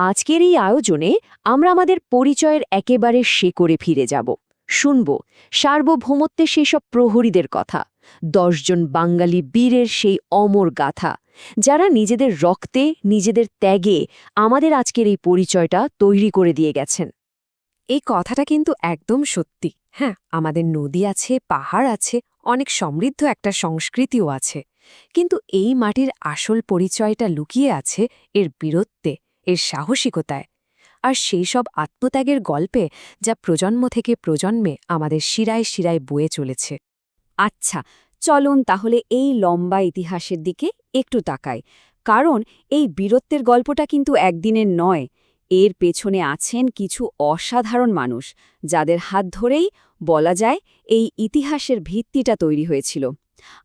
আজকের এই আয়োজনে আমরা আমাদের পরিচয়ের একেবারে শেকড়ে ফিরে যাব। শুনব সার্বভৌমত্বে সেসব প্রহরীদের কথা, দশজন বাঙালি বীরের সেই অমর গাথা, যারা নিজেদের রক্তে, নিজেদের ত্যাগে আমাদের আজকের এই পরিচয়টা তৈরি করে দিয়ে গেছেন। এই কথাটা কিন্তু একদম সত্যি। হ্যাঁ আমাদের নদী আছে, পাহাড় আছে, অনেক সমৃদ্ধ একটা সংস্কৃতিও আছে। কিন্তু এই মাটির আসল পরিচয়টা লুকিয়ে আছে এর বীরত্বে। এর সাহসিকতায়। আর সেই সব আত্মত্যাগের গল্পে যা প্রজন্ম থেকে প্রজন্মে আমাদের শিরায় শিরায় বয়ে চলেছে। আচ্ছা চলুন তাহলে এই লম্বা ইতিহাসের দিকে একটু তাকাই। কারণ এই বীরত্বের গল্পটা কিন্তু একদিনের নয়। এর পেছনে আছেন কিছু অসাধারণ মানুষ, যাদের হাত ধরেই বলা যায় এই ইতিহাসের ভিত্তিটা তৈরি হয়েছিল।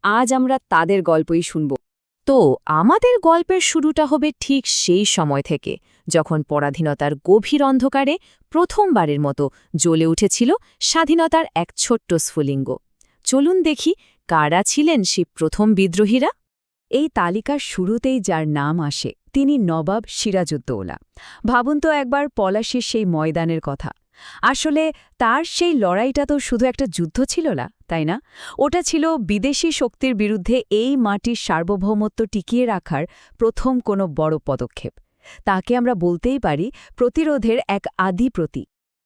আজ আমরা তাদের গল্পই শুনব। তো আমাদের গল্পের শুরুটা হবে ঠিক সেই সময় থেকে, যখন পরাধীনতার গভীর অন্ধকারে প্রথমবারের মতো জ্বলে উঠেছিল স্বাধীনতার এক ছোট্ট স্ফুলিঙ্গ। চলুন দেখি কারা ছিলেন সেই প্রথম বিদ্রোহীরা। এই তালিকার শুরুতেই যার নাম আসে, তিনি নবাব সিরাজউদ্দৌলা। ভাবুন তো একবার পলাশির সেই ময়দানের কথা। আসলে তার সেই লড়াইটা তো শুধু একটা যুদ্ধ ছিল না, তাই না? ওটা ছিল বিদেশি শক্তির বিরুদ্ধে এই মাটির সার্বভৌমত্ব টিকিয়ে রাখার প্রথম কোনো বড় পদক্ষেপ। তাকে আমরা বলতেই পারি প্রতিরোধের এক আদি প্রতি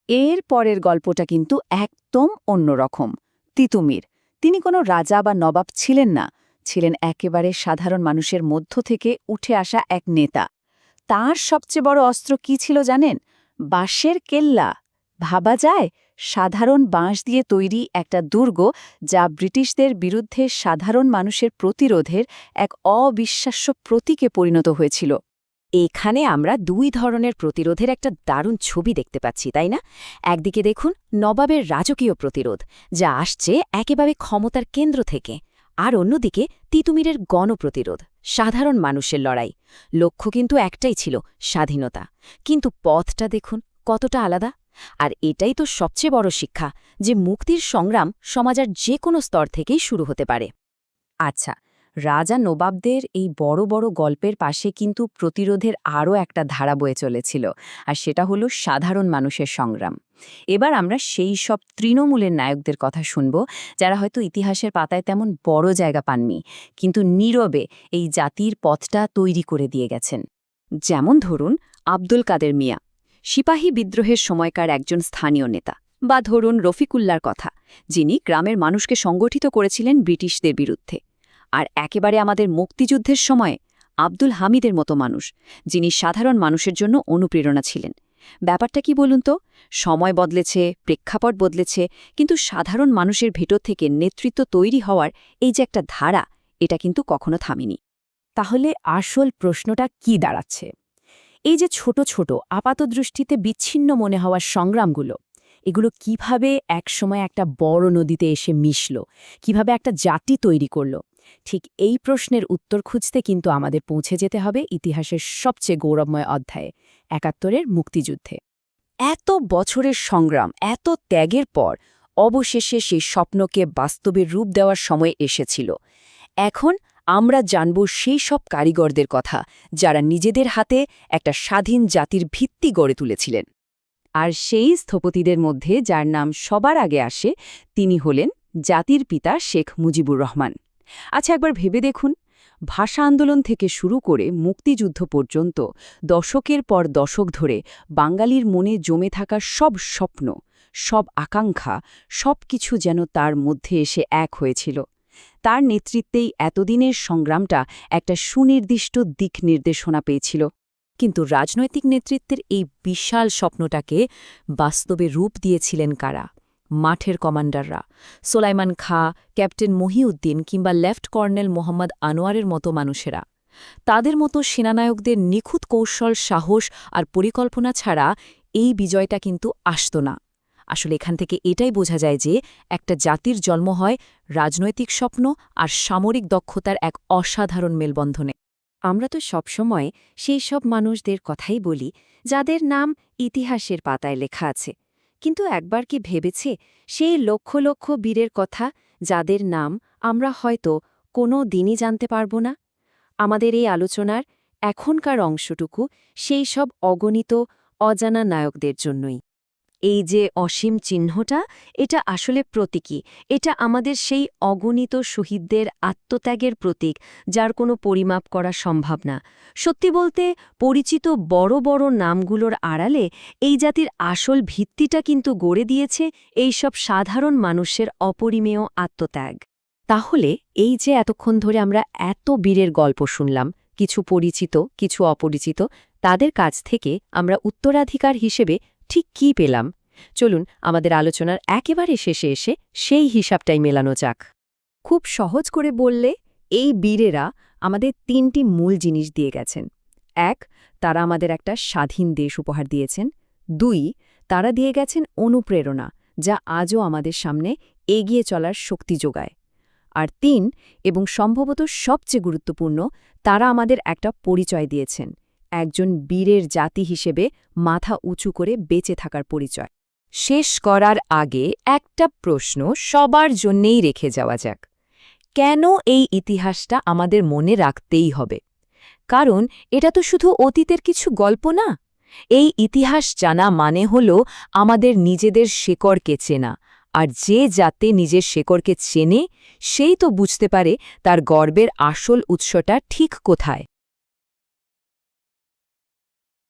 এর পরের গল্পটা কিন্তু একদম অন্যরকম তিতুমির, তিনি কোনো রাজা বা নবাব ছিলেন না, ছিলেন একেবারে সাধারণ মানুষের মধ্য থেকে উঠে আসা এক নেতা। তার সবচেয়ে বড় অস্ত্র কি ছিল জানেন? বাঁশের কেল্লা। ভাবা যায়, সাধারণ বাঁশ দিয়ে তৈরি একটা দুর্গ যা ব্রিটিশদের বিরুদ্ধে সাধারণ মানুষের প্রতিরোধের এক অবিশ্বাস্য প্রতীকে পরিণত হয়েছিল। এখানে আমরা দুই ধরনের প্রতিরোধের একটা দারুণ ছবি দেখতে পাচ্ছি, তাই না? একদিকে দেখুন নবাবের রাজকীয় প্রতিরোধ, যা আসছে একেবারে ক্ষমতার কেন্দ্র থেকে। আর অন্যদিকে তিতুমিরের গণপ্রতিরোধ, সাধারণ মানুষের লড়াই। লক্ষ্য কিন্তু একটাই ছিল, স্বাধীনতা। কিন্তু পথটা দেখুন কতটা আলাদা। আর এটাই তো সবচেয়ে বড় শিক্ষা যে মুক্তির সংগ্রাম সমাজের যে কোনো স্তর থেকেই শুরু হতে পারে। আচ্ছা রাজা নবাবদের এই বড় বড় গল্পের পাশে কিন্তু প্রতিরোধের আরও একটা ধারা বয়ে চলেছিল, আর সেটা হলো সাধারণ মানুষের সংগ্রাম। এবার আমরা সেই সব তৃণমূলের নায়কদের কথা শুনব, যারা হয়তো ইতিহাসের পাতায় তেমন বড় জায়গা পাননি, কিন্তু নীরবে এই জাতির পথটা তৈরি করে দিয়ে গেছেন। যেমন ধরুন আব্দুল কাদের মিয়া। সিপাহী বিদ্রোহের সময়কার একজন স্থানীয় নেতা বা ধরুন রফিকুল্লার কথা, যিনি গ্রামের মানুষকে সংগঠিত করেছিলেন ব্রিটিশদের বিরুদ্ধে। আর একেবারে আমাদের মুক্তিযুদ্ধের সময়ে আব্দুল হামিদের মতো মানুষ, যিনি সাধারণ মানুষের জন্য অনুপ্রেরণা ছিলেন। ব্যাপারটা কি বলুন তো? সময় বদলেছে, প্রেক্ষাপট বদলেছে, কিন্তু সাধারণ মানুষের ভেতর থেকে নেতৃত্ব তৈরি হওয়ার এই যে একটা ধারা, এটা কিন্তু কখনো থামেনি। তাহলে আসল প্রশ্নটা কি দাঁড়াচ্ছে? এই যে ছোট ছোট আপাতদৃষ্টিতে বিচ্ছিন্ন মনে হওয়ার সংগ্রামগুলো, এগুলো কীভাবে একসময় একটা বড় নদীতে এসে মিশল, কীভাবে একটা জাতি তৈরি করল, ঠিক এই প্রশ্নের উত্তর খুঁজতে কিন্তু আমাদের পৌঁছে যেতে হবে ইতিহাসের সবচেয়ে গৌরবময় অধ্যায়ে, একাত্তরের মুক্তিযুদ্ধে। এত বছরের সংগ্রাম, এত ত্যাগের পর অবশেষে সেই স্বপ্নকে বাস্তবের রূপ দেওয়ার সময় এসেছিল। এখন আমরা জানব সেই সব কারিগরদের কথা যারা নিজেদের হাতে একটা স্বাধীন জাতির ভিত্তি গড়ে তুলেছিলেন। আর সেই স্থপতিদের মধ্যে যার নাম সবার আগে আসে তিনি হলেন জাতির পিতা শেখ মুজিবুর রহমান। আচ্ছা একবার ভেবে দেখুন, ভাষা আন্দোলন থেকে শুরু করে মুক্তিযুদ্ধ পর্যন্ত দশকের পর দশক ধরে বাঙালির মনে জমে থাকা সব স্বপ্ন, সব আকাঙ্ক্ষা সব কিছু যেন তার মধ্যে এসে এক হয়েছিল। তার নেতৃত্বেই এতদিনের সংগ্রামটা একটা সুনির্দিষ্ট দিক নির্দেশনা পেয়েছিল। কিন্তু রাজনৈতিক নেতৃত্বের এই বিশাল স্বপ্নটাকে বাস্তবে রূপ দিয়েছিলেন কারা? মাঠের কমান্ডাররা, সোলাইমান খা, ক্যাপ্টেন মহিউদ্দিন কিংবা লেফট কর্নেল মোহাম্মদ আনোয়ারের মতো মানুষেরা। তাদের মতো সেনানায়কদের নিখুঁত কৌশল, সাহস আর পরিকল্পনা ছাড়া এই বিজয়টা কিন্তু আসত না। আসলে এখান থেকে এটাই বোঝা যায় যে একটা জাতির জন্ম হয় রাজনৈতিক স্বপ্ন আর সামরিক দক্ষতার এক অসাধারণ মেলবন্ধনে। আমরা তো সবসময় সেই সব মানুষদের কথাই বলি, যাদের নাম ইতিহাসের পাতায় লেখা আছে। কিন্তু একবার কি ভেবেছে সেই লক্ষ লক্ষ বীরের কথা, যাদের নাম আমরা হয়তো কোনো দিনই জানতে পারব না? আমাদের এই আলোচনার এখনকার অংশটুকু সেই সব অগণিত, অজানা নায়কদের জন্যই। এই যে অসীম চিহ্নটা, এটা আসলে প্রতীকী। এটা আমাদের সেই অগণিত শহীদদের আত্মত্যাগের প্রতীক, যার কোনো পরিমাপ করা সম্ভব না। সত্যি বলতে, পরিচিত বড় বড় নামগুলোর আড়ালে এই জাতির আসল ভিত্তিটা কিন্তু গড়ে দিয়েছে এই সব সাধারণ মানুষের অপরিমেয় আত্মত্যাগ। তাহলে এই যে এতক্ষণ ধরে আমরা এত বীরের গল্প শুনলাম, কিছু পরিচিত, কিছু অপরিচিত, তাদের কাছ থেকে আমরা উত্তরাধিকার হিসেবে ঠিক কী পেলাম? চলুন আমাদের আলোচনার একেবারে শেষে এসে সেই হিসাবটাই মেলানো যাক। খুব সহজ করে বললে, এই বীরেরা আমাদের তিনটি মূল জিনিস দিয়ে গেছেন। এক, তারা আমাদের একটা স্বাধীন দেশ উপহার দিয়েছেন। দুই, তারা দিয়ে গেছেন অনুপ্রেরণা, যা আজও আমাদের সামনে এগিয়ে চলার শক্তি যোগায়। আর তিন, এবং সম্ভবত সবচেয়ে গুরুত্বপূর্ণ, তারা আমাদের একটা পরিচয় দিয়েছেন। একজন বীরের জাতি হিসেবে মাথা উঁচু করে বেঁচে থাকার পরিচয়। শেষ করার আগে একটা প্রশ্ন সবার জন্যেই রেখে যাওয়া যাক। কেন এই ইতিহাসটা আমাদের মনে রাখতেই হবে? কারণ এটা তো শুধু অতীতের কিছু গল্প না। এই ইতিহাস জানা মানে হল আমাদের নিজেদের শেকড়কে চেনা, আর যে যাতে নিজের শেকড়কে চেনে, সেই তো বুঝতে পারে তার গর্বের আসল উৎসটা ঠিক কোথায়।